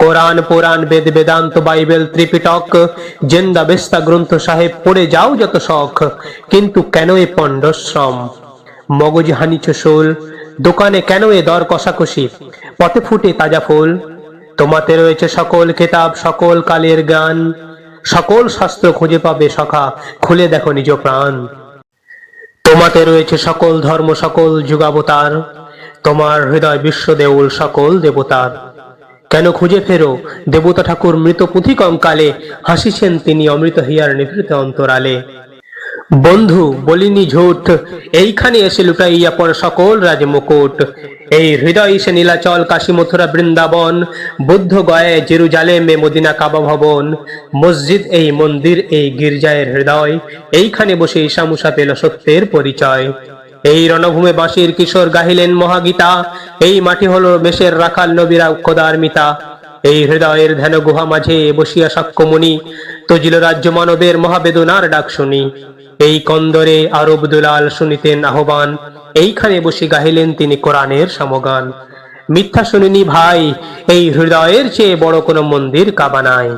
Quran, Puran, Veda, Vedanta, Bible, Tripitaka, Zend, Avesta, Granth Sahib পড়ে যাও যত শখ, কিন্তু কেন এ পণ্ডশ্রম? মগজ হানিছ শোল, দোকানে কেন এ দর কষাকষি? পথে ফুটে তাজা ফুল, তোমাতে রয়েছে সকল কেতাব, সকল কালের গান সকল শাস্ত্র খুঁজে পাবে সখা, খুলে দেখো নিজ প্রাণ। তোমাতে রয়েছে সকল ধর্ম, সকল যুগাবতার, তোমার হৃদয় বিশ্ব দেউল, সকল দেবতার। কেন খুঁজে ফেরো? দেবতা ঠাকুর মৃত পুঁথি কঙ্কালে হাসিছেন তিনি অমৃত হিয়ার নিভৃত অন্তরালে। বন্ধু, বলিনি ঝুট, এইখানে এসে লুটাইয়া পর সকল রাজ মুকুট। এই হৃদয় সে নীলাচল কাশী মথুরা বৃন্দাবন, বুদ্ধ গয়ে জেরুজালেমে মদিনা কাবা ভবন। মসজিদ এই মন্দির, এই গির্জায়ের হৃদয়, এইখানে বসে ঈশামুষা পেল সত্যের পরিচয়। এই রণভূমে বাঁশির কিশোর গাহিলেন মহাগীতা। এই মাটি হলো মেষের রাখাল নবীরা খোদার মিতা। এই হৃদয়ের ধ্যান গুহা মাঝে বসিয়া সাক্ষ্যমণি। তজিল রাজ্য মানবের মহাবেদনার ডাক শুনি। এই কন্দরে আরব দুলাল শুনিতেন আহ্বান। এইখানে বসে গাহিলেন তিনি কোরআনের সমগান। মিথ্যা শুনিনি ভাই, এই হৃদয়ের চেয়ে বড় কোনো মন্দির কাবা নাই।